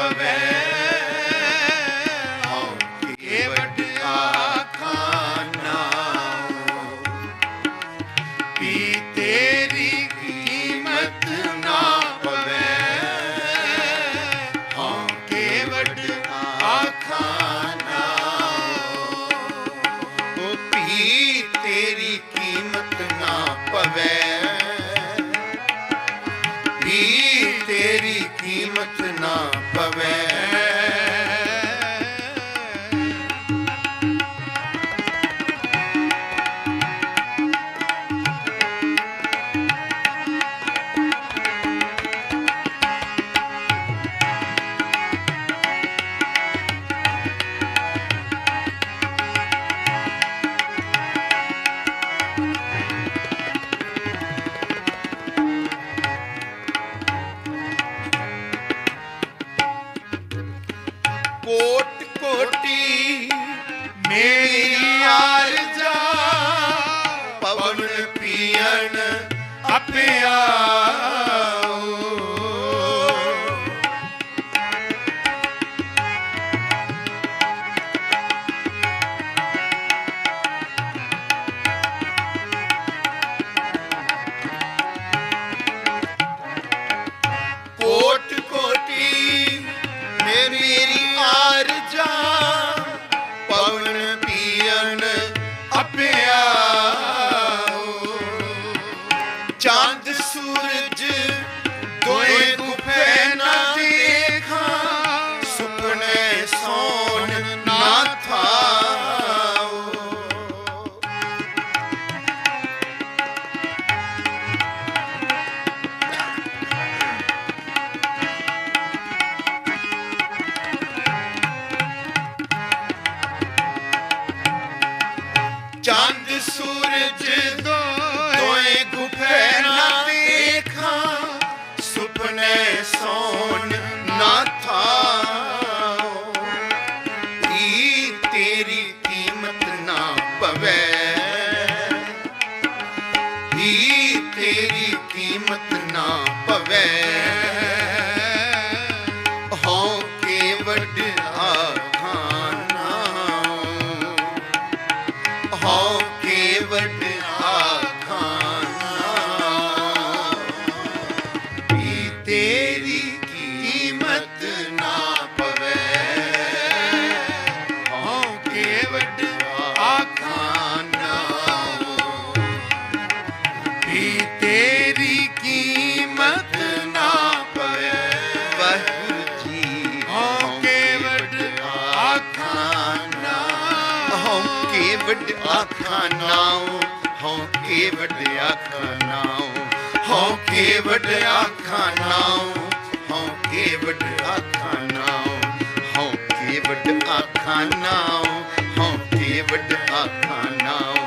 Japa ਕੇਵਟ ਆਖਾਂ ਨਾਉ ਹਉ ਕੇਵਟ ਆਖਾਂ ਨਾਉ ਹਉ ਕੇਵਟ ਆਖਾਂ ਨਾਉ ਹਉ ਕੇਵਟ ਆਖਾਂ ਨਾਉ ਹਉ ਕੇਵਟ ਆਖਾਂ ਨਾਉ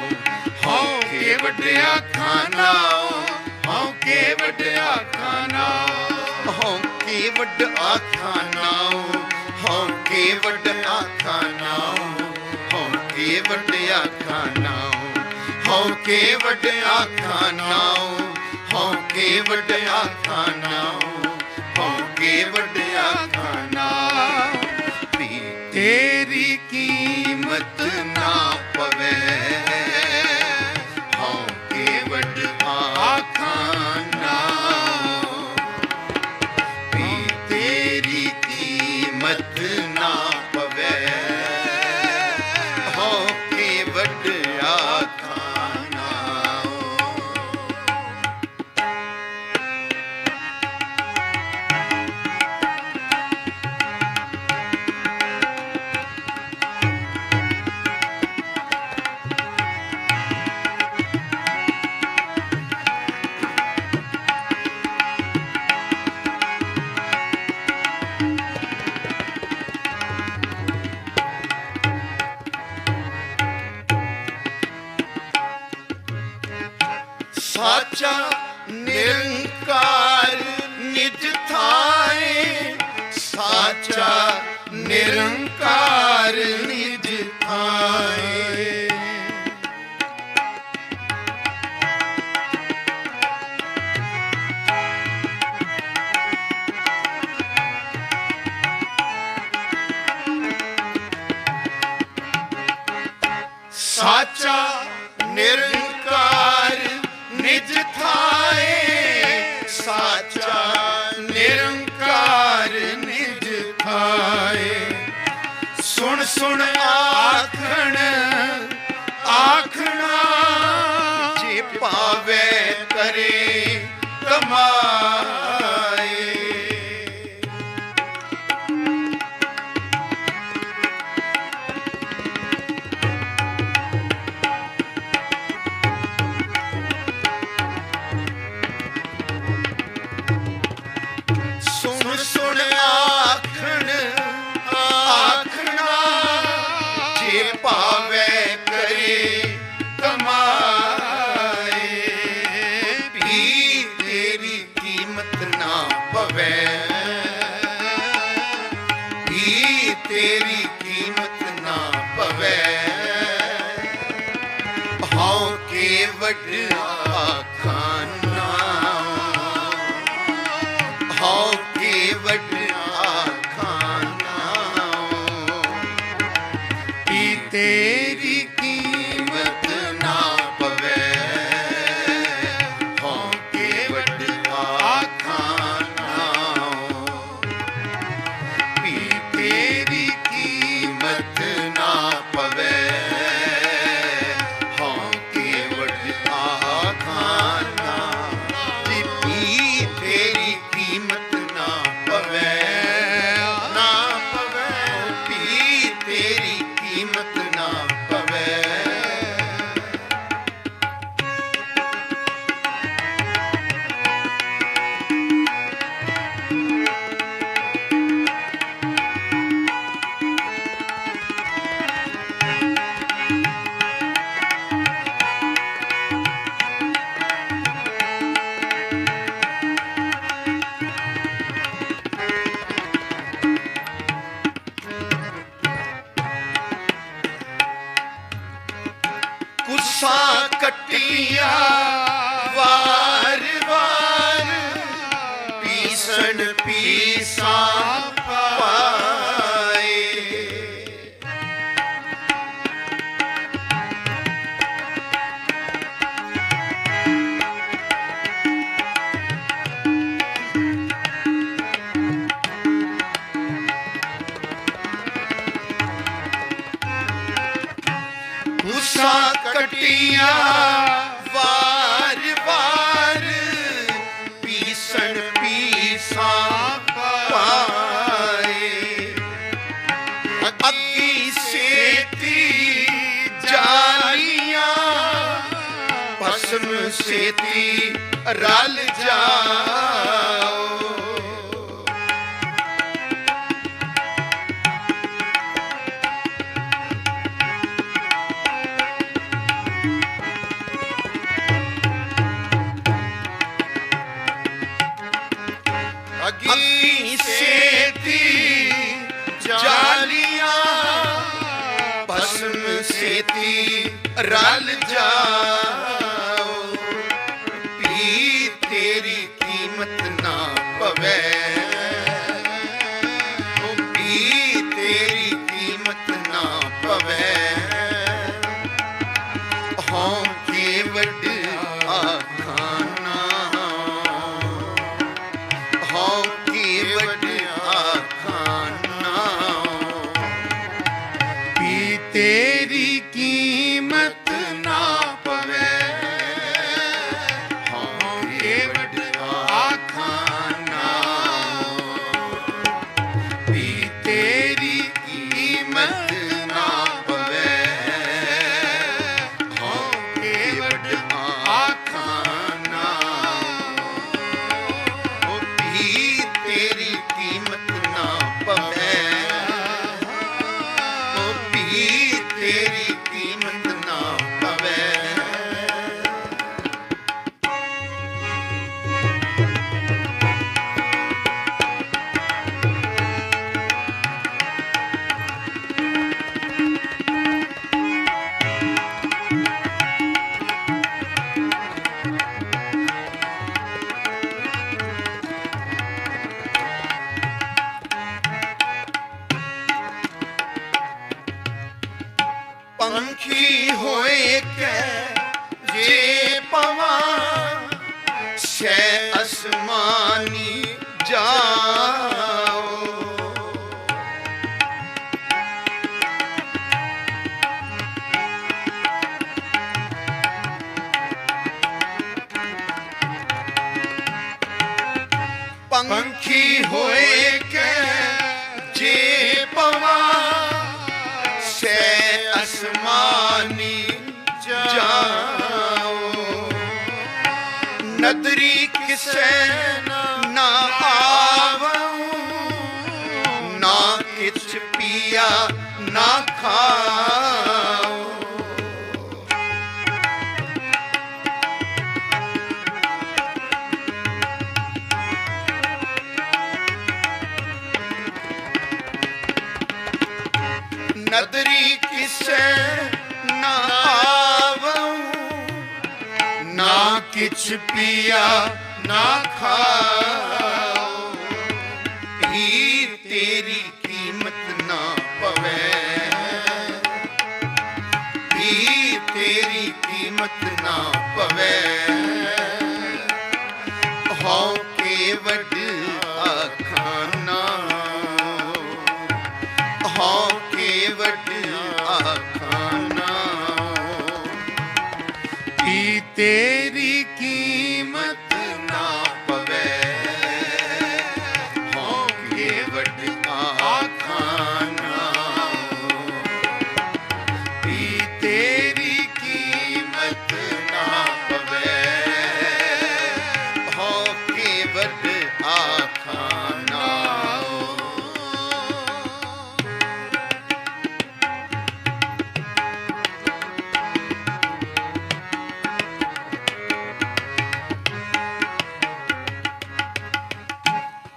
ਹਉ ਕੇਵਟ ਆਖਾਂ ਨਾਉ ਹਉ ਕੇਵਟ ਆਖਾਂ ਨਾਉ ਹਉ ਕੇਵਟ ਆਖਾਂ ਨਾਉ ਹਉ ਕੇਵਟ ਆਖਾ ਨਾਉ ਹਉ ਕੇਵਟ ਆਖਾਂ ਨਾਉ ਹੌਕੇ ਵੱਡਿਆ ਖਾਨਾਉ ਹੌਕੇ ਵੱਡਿਆ ਖਾਨਾਉ ਹੌਕੇ ਵੱਡਿਆ ਖਾਨਾ ਪੀਤੇ ਸਾਚਾ ਨਿਰਨ ਵੇ ਕਰੀ ਕਮਾ ti. ਕਟੀਆਂ ਖਸਮ ਛੇਤੀ ਰਲ ਜਾਓ। ਅਗੀ ਸੇਤੀ ਰਲ ਜਾ ਕਦਰੀ ਕਿਸੇ ਨਾ ਆਵਉ ਨਾ ਕਿਛ ਪੀਆ ਨਾ ਖਾ ਕੁਛ ਪੀਆ ਨਾ ਖਾ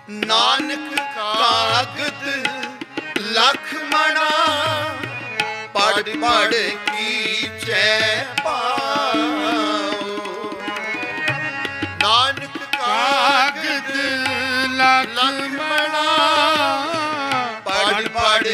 ਨਾਨਕ ਕਾਗਦ ਲਖ ਮਣਾ ਪੜ ਪੜ ਕੀ ਚੈ ਪਾਉ। ਨਾਨਕ ਕਾਗਦ ਲਖ ਮਣਾ ਪੜ ਪੜ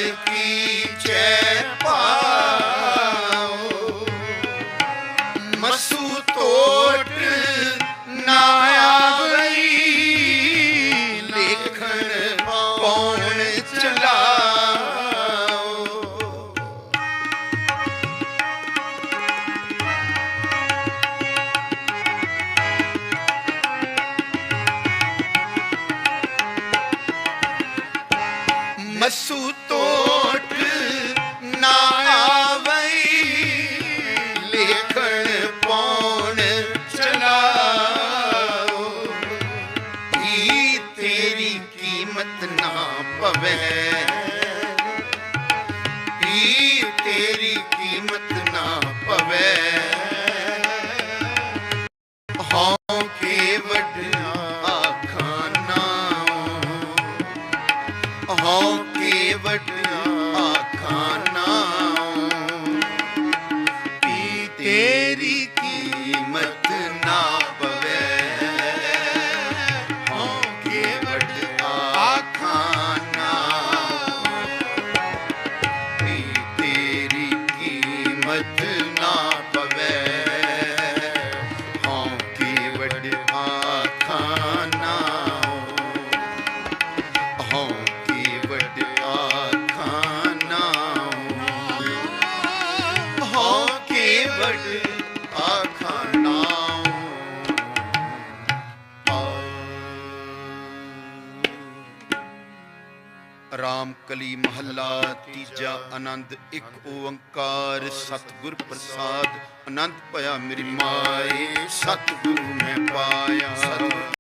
ਰਾਮ ਕਲੀ ਮਹੱਲਾ ਤੀਜਾ ਆਨੰਦ ਇੱਕ ਓੰਕਾਰ ਸਤਗੁਰ ਪ੍ਰਸਾਦ। ਆਨੰਦ ਭਇਆ ਮੇਰੀ ਮਾਏ, ਸਤਗੁਰੂ ਮੈਂ ਪਾਇਆ।